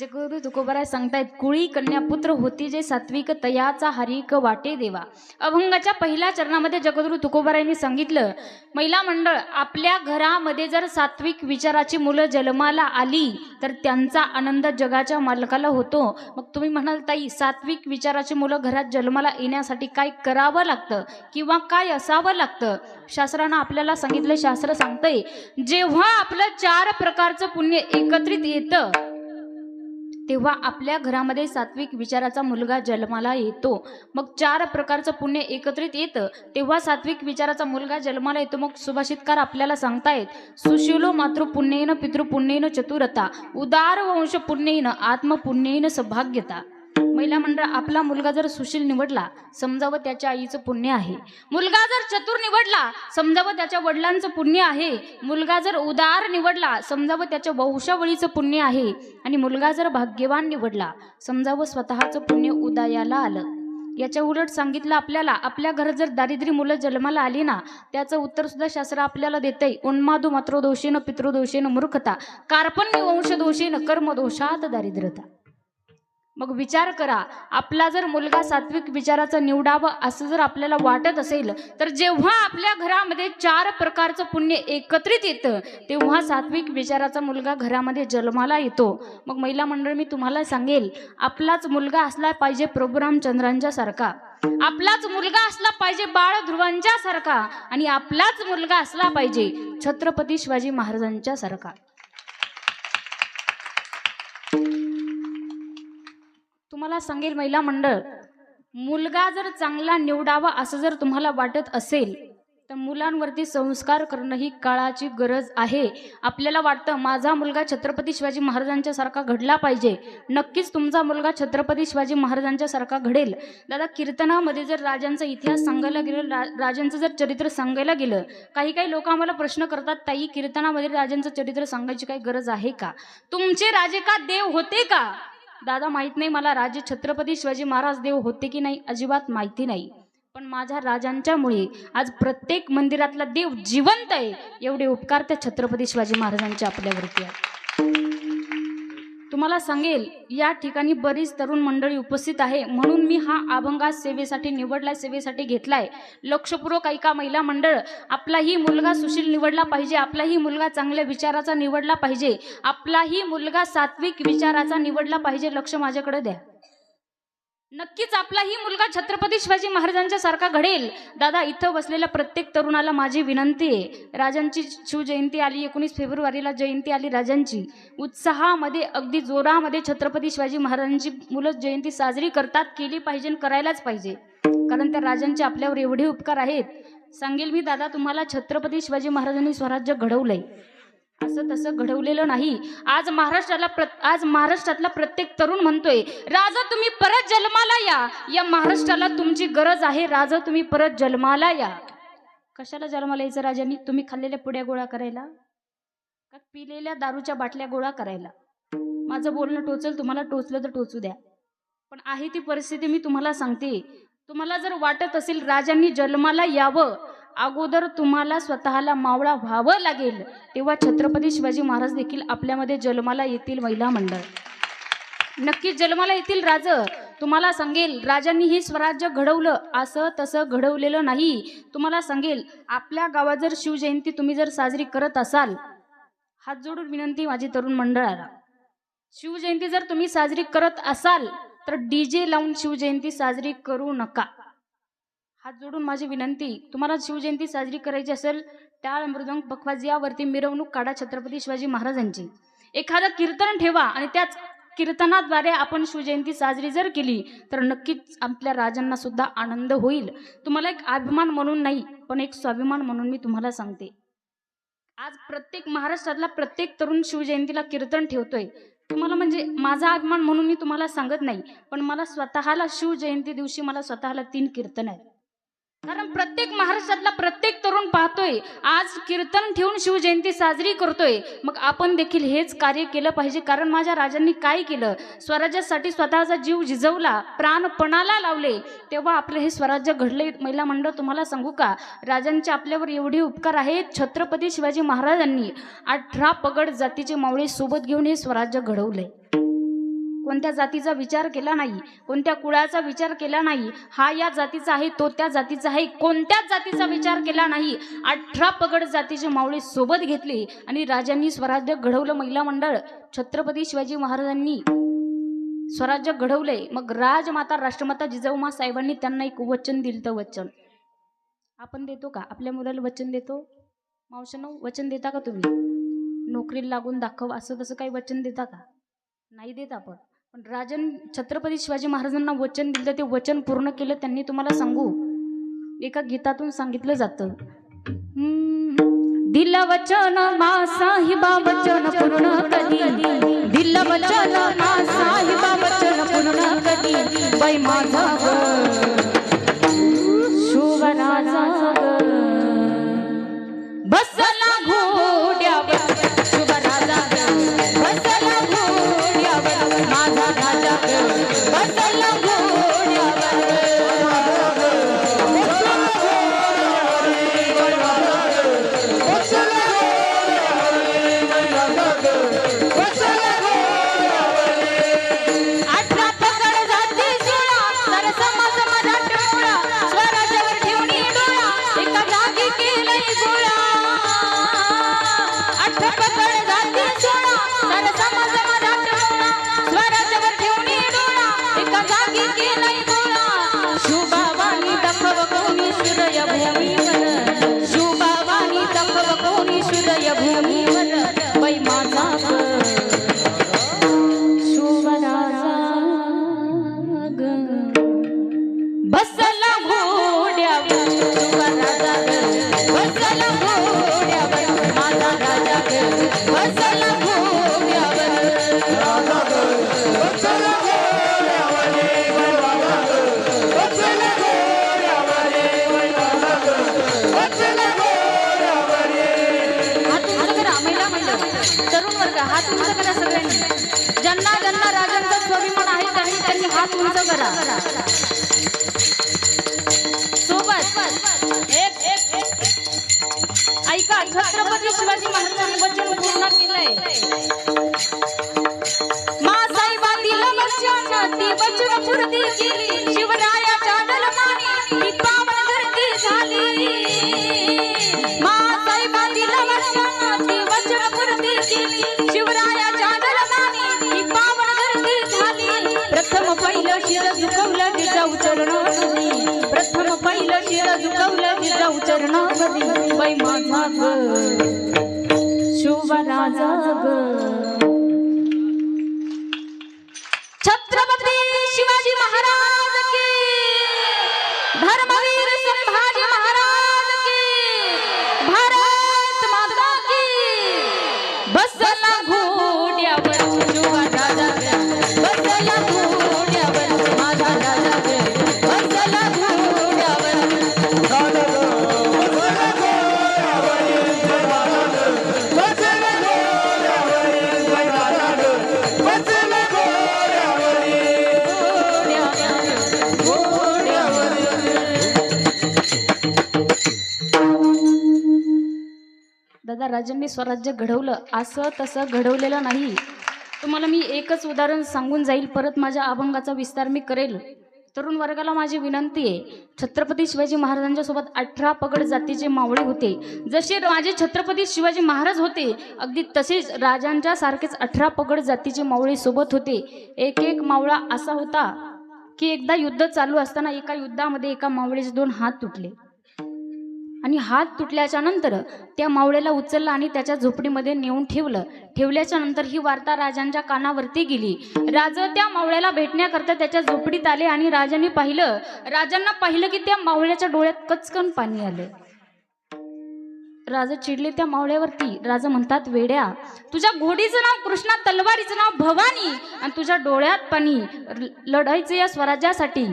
जगगुरु तुकोबराय सांगतायत कुळी कन्या पुत्र होती जे सात्विक तयाचा हरिक वाटे देवा. अभंगाच्या पहिल्या चरणामध्ये जगगुरु तुकोबरायांनी सांगितलं महिला मंडळ आपल्या घरामध्ये जर सात्विक विचाराची मुलं जन्माला आली तर त्यांचा आनंद जगाच्या मालकाला होतो. मग तुम्ही म्हणाल ताई सात्विक विचाराची मुलं घरात जन्माला येण्यासाठी काय करावं लागतं किंवा काय असावं लागतं? शास्त्रानं आपल्याला सांगितलं शास्त्र सांगतंय जेव्हा आपलं चार प्रकारचं पुण्य एकत्रित येतं तेव्हा आपल्या घरामध्ये सात्विक विचाराचा मुलगा जन्माला येतो. मग चार प्रकारचं पुण्य एकत्रित येतं. तेव्हा सात्विक विचाराचा मुलगा जन्माला येतो. मग सुभाषितकार आपल्याला सांगतायत सुशिलो मातृ पुण्येन पितृपुण्येन चतुरता उदार वंश पुण्येन आत्मपुण्येन सौभाग्यता. महिला मंडळ आपला मुलगा जर सुशील निवडला समजावं त्याच्या आईचं पुण्य आहे. मुलगा जर चतुर निवडला समजावं त्याच्या वडिलांचं पुण्य आहे. मुलगा जर उदार निवडला समजावं त्याच्या वंशावळीचं पुण्य आहे. आणि मुलगा जर भाग्यवान निवडला समजावं स्वतःचं पुण्य उदयाला आलं. याच्या उलट सांगितलं आपल्याला आपल्या घरात जर दारिद्र्य मुलं जन्माला आली ना त्याचं उत्तर सुद्धा शास्त्र आपल्याला देतंय. उन्मादू मातृदोषीनं पितृदोषीनं मूर्खता कार्पण्य वंशदोषीनं कर्मदोषात दारिद्र्यता. मग विचार करा. आपला जर मुलगा सात्विक विचाराचा निवडावं असं जर आपल्याला वाटत असेल तर जेव्हा आपल्या घरामध्ये चार प्रकारचं पुण्य एकत्रित येतं तेव्हा सात्विक विचाराचा मुलगा घरामध्ये जन्माला येतो. मग महिला मंडळ मी तुम्हाला सांगेल आपलाच मुलगा असला पाहिजे प्रभू रामचंद्रांच्या सारखा. आपलाच मुलगा असला पाहिजे बाळ ध्रुवांच्या सारखा. आणि आपलाच मुलगा असला पाहिजे छत्रपती शिवाजी महाराजांच्या सारखा. तुम्हाला सांगेल महिला मंडळ मुलगा जर चांगला निवडावा असं जर तुम्हाला वाटत असेल तर मुलांवरती संस्कार करणं ही काळाची गरज आहे. आपल्याला वाटतं माझा मुलगा छत्रपती शिवाजी महाराजांच्या सारखा घडला पाहिजे. नक्कीच तुमचा मुलगा छत्रपती शिवाजी महाराजांच्या सारखा घडेल. दादा कीर्तनामध्ये जर राजांचा इतिहास सांगायला गेलं रा राजांचं जर चरित्र सांगायला गेलं काही काही लोक आम्हाला प्रश्न करतात ताई कीर्तनामध्ये राजांचं चरित्र सांगायची काही गरज आहे का? तुमचे राजे का देव होते का? दादा माहीत नाही मला राजे छत्रपती शिवाजी महाराज देव होते की नाही अजिबात माहिती नाही. पण माझ्या राजांच्यामुळे आज प्रत्येक मंदिरातला देव जिवंत आहे एवढे उपकार त्या छत्रपती शिवाजी महाराजांचे आपल्यावरती आहेत. तुम्हाला सांगेल या ठिकाणी बरीच तरुण मंडळी उपस्थित आहे. म्हणून मी हा अभंगा सेवेसाठी निवडला सेवेसाठी घेतलाय. लक्षपूर्वक ऐका महिला मंडळ आपलाही मुलगा सुशील निवडला पाहिजे आपलाही मुलगा चांगल्या विचाराचा निवडला पाहिजे आपलाही मुलगा सात्विक विचाराचा निवडला पाहिजे लक्ष माझ्याकडे द्या. नक्कीच आपलाही मुलगा छत्रपती शिवाजी महाराजांच्या सारखा घडेल. दादा इथं बसलेल्या प्रत्येक तरुणाला माझी विनंती आहे. राजांची शिवजयंती आली एकोणीस फेब्रुवारीला जयंती आली राजांची. उत्साहामध्ये अगदी जोरामध्ये छत्रपती शिवाजी महाराजांची मुलं जयंती साजरी करतात केली पाहिजे आणि करायलाच पाहिजे. कारण त्या राजांचे आपल्यावर एवढे उपकार आहेत. सांगेल मी दादा तुम्हाला छत्रपती शिवाजी महाराजांनी स्वराज्य घडवलंय. असं तसं घडवलेलं नाही. आज महाराष्ट्राला आज महाराष्ट्रातला प्रत्येक तरुण म्हणतोय राजा तुम्ही परत जन्माला या. या महाराष्ट्राला तुमची गरज आहे. राजा तुम्ही परत जन्माला या. कशाला जन्माला यायचं राजांनी? तुम्ही खाल्लेल्या पुड्या गोळा करायला? का पिलेल्या दारूच्या बाटल्या गोळा करायला? माझं बोलणं टोचल तुम्हाला टोचलं तर टोचू द्या. पण आहे ती परिस्थिती मी तुम्हाला सांगते. तुम्हाला जर वाटत असेल राजांनी जन्माला यावं अगोदर तुम्हाला स्वतःला मावळा व्हावं लागेल. तेव्हा छत्रपती शिवाजी महाराज देखील आपल्यामध्ये जन्माला येतील महिला मंडळ. नक्कीच जन्माला येतील राज. तुम्हाला सांगेल राजांनी हे स्वराज्य घडवलं. असं तसं घडवलेलं नाही. तुम्हाला सांगेल आपल्या गावात जर शिवजयंती तुम्ही जर साजरी करत असाल हात जोडून विनंती माझी तरुण मंडळाला. शिवजयंती जर तुम्ही साजरी करत असाल तर डी जे लावून शिवजयंती साजरी करू नका. हात जोडून माझी विनंती तुम्हाला शिवजयंती साजरी करायची असेल टाळ मृदंग पखवाज यावरती मिरवणूक काढा छत्रपती शिवाजी महाराजांची. एखादं कीर्तन ठेवा आणि त्याच कीर्तनाद्वारे आपण शिवजयंती साजरी जर केली तर नक्कीच आपल्या राजांना सुद्धा आनंद होईल. तुम्हाला एक अभिमान म्हणून नाही पण एक स्वाभिमान म्हणून मी तुम्हाला सांगते. आज प्रत्येक महाराष्ट्रातला प्रत्येक तरुण शिवजयंतीला कीर्तन ठेवतोय. तुम्हाला म्हणजे माझा अभिमान म्हणून मी तुम्हाला सांगत नाही पण मला स्वतःला शिवजयंती दिवशी मला स्वतःला तीन कीर्तन आहेत. कारण प्रत्येक महाराष्ट्रातला प्रत्येक तरुण पाहतोय आज कीर्तन ठेवून शिवजयंती साजरी करतोय. मग आपण देखील हेच कार्य केलं पाहिजे. कारण माझ्या राजांनी काय केलं? स्वराज्यासाठी स्वतःचा जीव झिजवला प्राणपणाला लावले. तेव्हा आपलं हे स्वराज्य घडले महिला मंडळ तुम्हाला सांगू का? राजांचे आपल्यावर एवढे उपकार आहेत छत्रपती शिवाजी महाराजांनी अठरा पगड जातीचे मावळे सोबत घेऊन हे स्वराज्य घडवलंय. कोणत्या जातीचा विचार केला नाही कोणत्या कुळाचा विचार केला नाही हा या जातीचा आहे तो त्या जातीचा आहे. कोणत्याच जातीचा विचार केला नाही. अठरा पगड जातीचे मावळे सोबत घेतले आणि राजांनी स्वराज्य घडवलं. महिला मंडळ छत्रपती शिवाजी महाराजांनी स्वराज्य घडवले. मग राजमाता राष्ट्रमाता जिजाऊमा साहेबांनी त्यांना एक वचन दिलं तर वचन. आपण देतो का? आपल्या मुलाला वचन देतो? मावशांनो वचन देता का तुम्ही? नोकरीला लागून दाखव. असं तसं काही वचन देता का? नाही देत आपण. पण राजन छत्रपती शिवाजी महाराजांना वचन दिलं ते वचन पूर्ण केलं त्यांनी तुम्हाला सांगू? एका गीतातून सांगितलं जातं. दिल वचन मा साहिबा वचन पूर्ण कधी दिल वचन मा साहिबा वचन पूर्ण कधी बाई माझा शुभ राजा बसला घोड्यावर हात उंच करा सगळ्यांनी. ज्यांना ज्यांना राजांचा स्वाभिमान आहे त्यांनी त्यांनी हात उंच करा. सोबत एक ऐका छत्रपती शिवाजी महाराजांनी चरणावरी बाई राजांनी स्वराज्य घडवलं. असं तसं घडवलेलं नाही. तुम्हाला मी एकच उदाहरण सांगून जाईल. परत माझ्या अभंगाचा विस्तार मी करेल. तरुण वर्गाला माझी विनंती आहे. छत्रपती शिवाजी महाराजांच्या सोबत अठरा पगड जातीचे मावळे होते. जसे माझे छत्रपती शिवाजी महाराज होते अगदी तसेच राजांच्या सारखेच अठरा पगड जातीचे मावळे सोबत होते. एक एक मावळा असा होता की एकदा युद्ध चालू असताना एका युद्धामध्ये एका मावळेचे दोन हात तुटले. आणि हात तुटल्याच्या नंतर त्या मावळ्याला उचललं आणि त्याच्या झोपडीमध्ये नेऊन ठेवलं. ठेवल्याच्या नंतर ही वार्ता राजांच्या कानावरती गेली. राजा त्या मावळ्याला भेटण्याकरता त्याच्या झोपडीत आले आणि राजांनी पाहिलं राजांना पाहिलं की त्या मावळ्याच्या डोळ्यात कचकन पाणी आलं. राजा चिडले त्या मावळ्यावरती. राजा म्हणतात वेड्या तुझ्या घोडीचं नाव कृष्णा तलवारीचं नाव भवानी आणि तुझ्या डोळ्यात पाणी ल- लढायचं या स्वराज्यासाठी.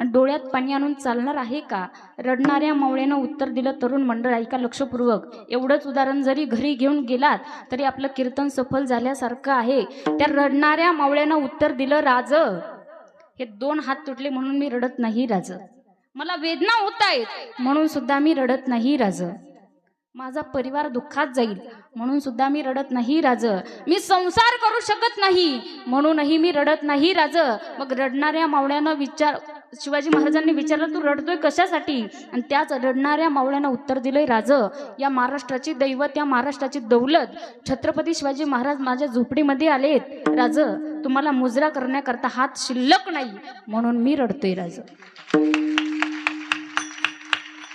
आणि डोळ्यात पाणी आणून चालणार आहे का? रडणाऱ्या मावळ्यानं उत्तर दिलं तरुण मंडळ ऐका लक्षपूर्वक. एवढंच उदाहरण जरी घरी घेऊन गेलात तरी आपलं कीर्तन सफल झाल्यासारखं आहे. त्या रडणाऱ्या मावळ्यानं उत्तर दिलं राज हे दोन हात तुटले म्हणून मी रडत नाही राज. मला वेदना होत आहेत म्हणून सुद्धा मी रडत नाही राज. माझा परिवार दुःखात जाईल म्हणून सुद्धा मी रडत नाही राज. मी संसार करू शकत नाही म्हणूनही मी रडत नाही राज. मग रडणाऱ्या मावळ्यानं विचार शिवाजी महाराजांनी विचारलं तू रडतोय कशासाठी? आणि त्याच रडणाऱ्या मावळ्यानं उत्तर दिलंय राज या महाराष्ट्राची दैवत या महाराष्ट्राची दौलत छत्रपती शिवाजी महाराज माझ्या झोपडीमध्ये आलेत. राज तुम्हाला मुजरा करण्याकरता हात शिल्लक नाही म्हणून मी रडतोय राज.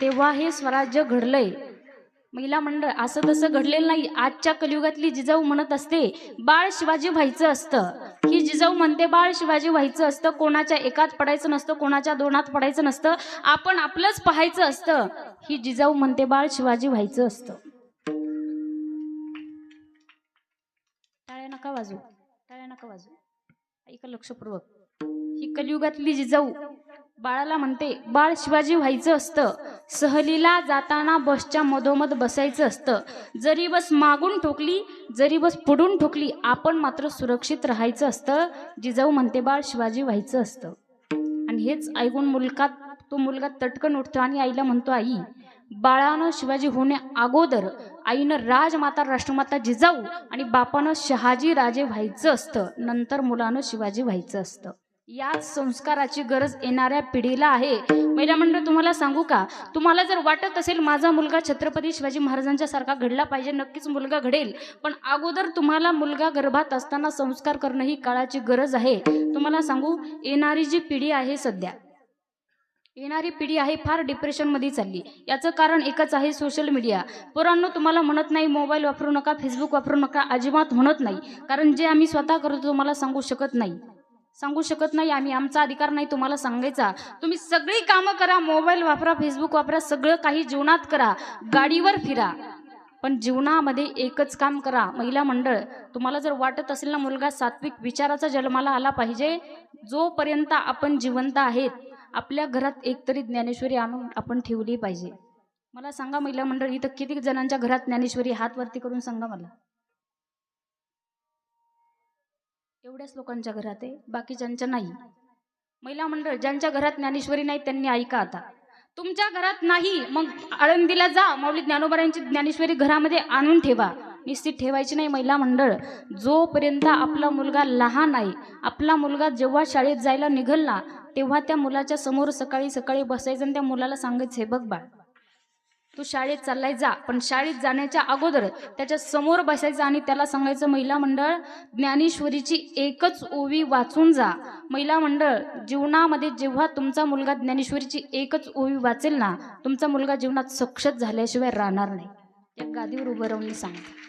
तेव्हा हे स्वराज्य घडलंय. महिला मंडळ असं तसं घडलेलं नाही. आजच्या कलियुगातली जिजाऊ म्हणत असते बाळ शिवाजी व्हायचं असतं. ही जिजाऊ म्हणते बाळ शिवाजी व्हायचं असतं. कोणाच्या एकात पडायचं नसतं कोणाच्या दोनात पडायचं नसतं. आपण आपलंच पाहायचं असतं. ही जिजाऊ म्हणते बाळ शिवाजी व्हायचं असतं. टाळ्या नका वाजू टाळ्या नका वाजू ऐका लक्षपूर्वक. ही कलियुगातली जिजाऊ बाळाला म्हणते बाळ शिवाजी व्हायचं असतं. सहलीला जाताना बसच्या मधोमध बसायचं असतं. जरी बस मागून ठोकली जरी बस पुढून ठोकली आपण मात्र सुरक्षित राहायचं असतं. जिजाऊ म्हणते बाळ शिवाजी व्हायचं असतं. आणि हेच ऐकून मुलगा तो मुलगा तटकन उठतो आणि आईला म्हणतो आई बाळानं शिवाजी होण्या अगोदर आईनं राजमाता राष्ट्रमाता जिजाऊ आणि बापानं शहाजी राजे व्हायचं असतं. नंतर मुलानं शिवाजी व्हायचं असतं. याच संस्काराची गरज येणाऱ्या पिढीला आहे. महिला मंडळ तुम्हाला सांगू का? तुम्हाला जर वाटत असेल माझा मुलगा छत्रपती शिवाजी महाराजांच्या सारखा घडला पाहिजे नक्कीच मुलगा घडेल. पण अगोदर तुम्हाला मुलगा गर्भात असताना संस्कार करणं ही काळाची गरज आहे. तुम्हाला सांगू येणारी जी पिढी आहे सध्या येणारी पिढी आहे फार डिप्रेशनमध्ये चालली. याचं कारण एकच आहे सोशल मीडिया पोरांनो तुम्हाला म्हणत नाही मोबाईल वापरू नका फेसबुक वापरू नका अजिबात म्हणत नाही. कारण जे आम्ही स्वतः करतो तुम्हाला सांगू शकत नाही. सांगू शकत नाही आम्ही आमचा अधिकार नाही तुम्हाला सांगायचा. तुम्ही सगळी कामं करा मोबाईल वापरा फेसबुक वापरा सगळं काही जीवनात करा. गाडीवर फिरा. पण जीवनामध्ये एकच काम करा महिला मंडळ. तुम्हाला जर वाटत असेल ना मुलगा सात्विक विचाराचा जन्माला आला पाहिजे जोपर्यंत आपण जिवंत आहेत आपल्या घरात एकतरी ज्ञानेश्वरी आणून आपण ठेवली पाहिजे. मला सांगा महिला मंडळ इथं किती जणांच्या घरात ज्ञानेश्वरी हात वरती करून सांगा मला. एवढ्याच लोकांच्या घरात आहे बाकीच्यांच्या नाही. महिला मंडळ ज्यांच्या घरात ज्ञानेश्वरी नाही त्यांनी ऐका आता. तुमच्या घरात नाही मग आळंदीला जा. माऊली ज्ञानोबरांची ज्ञानेश्वरी घरामध्ये आणून ठेवा. निश्चित ठेवायची नाही महिला मंडळ. जोपर्यंत आपला मुलगा लहान आहे आपला मुलगा जेव्हा शाळेत जायला निघल ना तेव्हा त्या मुलाच्या समोर सकाळी सकाळी बसायचं आणि त्या मुलाला सांगायचं हे बघ बाळ तू शाळेत चाललाय जा. पण शाळेत जाण्याच्या अगोदर त्याच्यासमोर बसायचं आणि त्याला सांगायचं महिला मंडळ ज्ञानेश्वरीची एकच ओवी वाचून जा. महिला मंडळ जीवनामध्ये जेव्हा तुमचा मुलगा ज्ञानेश्वरीची एकच ओवी वाचेल ना तुमचा मुलगा जीवनात सक्षत झाल्याशिवाय राहणार नाही. या गादीवर उभं राहून सांगते.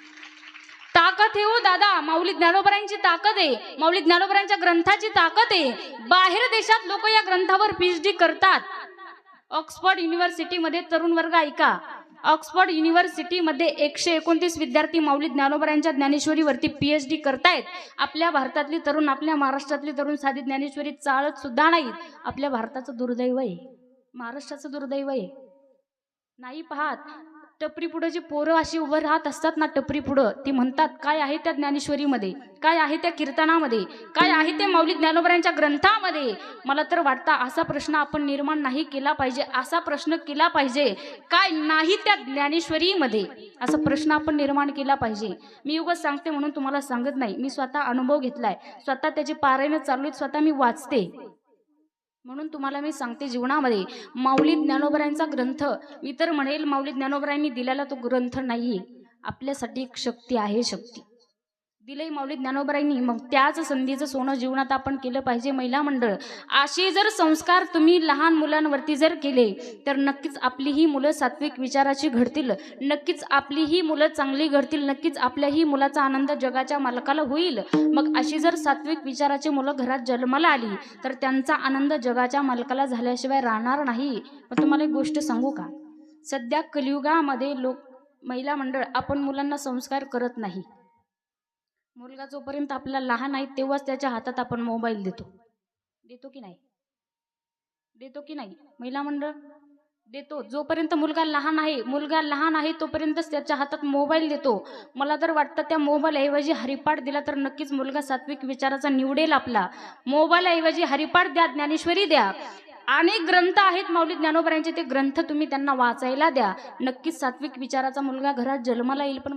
ताकद हे हो दादा. माऊली ज्ञानोबरांची ताकद आहे. माऊली ज्ञानोबरांच्या ग्रंथाची ताकद आहे. बाहेर देशात लोक या ग्रंथावर पीएचडी करतात. ऑक्सफर्ड युनिव्हर्सिटीमध्ये तरुण वर्ग ऐका. ऑक्सफर्ड युनिव्हर्सिटीमध्ये एकशे एकोणतीस विद्यार्थी माऊली ज्ञानोबरांच्या ज्ञानेश्वरीवरती पी एच डी करतायत. आपल्या भारतातली तरुण आपल्या महाराष्ट्रातली तरुण साधी ज्ञानेश्वरी चाळत सुद्धा नाहीत. आपल्या भारताचं दुर्दैव आहे. महाराष्ट्राचं दुर्दैव आहे. नाही पाहत. टपरी पुढं जी पोरं अशी उभं राहत असतात ना टपरी पुढं ती म्हणतात काय आहे त्या ज्ञानेश्वरीमध्ये? काय आहे त्या कीर्तनामध्ये? काय आहे त्या मौलिक ज्ञानोबरांच्या ग्रंथामध्ये? मला तर वाटतं असा प्रश्न आपण निर्माण नाही केला पाहिजे असा प्रश्न केला पाहिजे काय नाही त्या ज्ञानेश्वरीमध्ये? असा प्रश्न आपण निर्माण केला पाहिजे. मी उगाच सांगते म्हणून तुम्हाला सांगत नाही. मी स्वतः अनुभव घेतलाय. स्वतः त्याची पारायणं चालू आहेत स्वतः मी वाचते. म्हणून तुम्हाला मी सांगते जीवनामध्ये माऊली ज्ञानोबरायांचा ग्रंथ मी तर म्हणेल माऊली ज्ञानोबरायांनी दिलेला तो ग्रंथ नाही आपल्यासाठी एक शक्ती आहे शक्ती. दिलंय माऊली ज्ञानोबराईंनी. मग त्याच संधीचं सोनं जीवनात आपण केलं पाहिजे महिला मंडळ. असे जर संस्कार तुम्ही लहान मुलांवरती जर केले तर नक्कीच आपली ही मुलं सात्विक विचाराची घडतील. नक्कीच आपली ही मुलं चांगली घडतील. नक्कीच आपल्याही मुलाचा आनंद जगाच्या मालकाला होईल. मग अशी जर सात्विक विचाराची मुलं घरात जन्माला आली तर त्यांचा आनंद जगाच्या मालकाला झाल्याशिवाय राहणार नाही. पण तुम्हाला एक गोष्ट सांगू का? सध्या कलियुगामध्ये लोक महिला मंडळ आपण मुलांना संस्कार करत नाही. मुलगा जोपर्यंत आपला लहान आहे तेव्हाच त्याच्या हातात आपण मोबाईल देतो. देतो की नाही? देतो की नाही? महिला मंडळ देतो. जोपर्यंत मुलगा लहान आहे मुलगा लहान आहे तोपर्यंतच त्याच्या हातात मोबाईल देतो. मला तर वाटतं त्या मोबाईल ऐवजी हरिपाठ दिला तर नक्कीच मुलगा सात्विक विचाराचा निवडेल आपला. मोबाईल ऐवजी हरिपाठ द्या ज्ञानेश्वरी द्या. अनेक ग्रंथ आहेत माऊली ज्ञानोबरांचे ते ग्रंथ तुम्ही त्यांना वाचायला द्या. नक्कीच सात्विक विचाराचा मुलगा घरात जन्माला येईल पण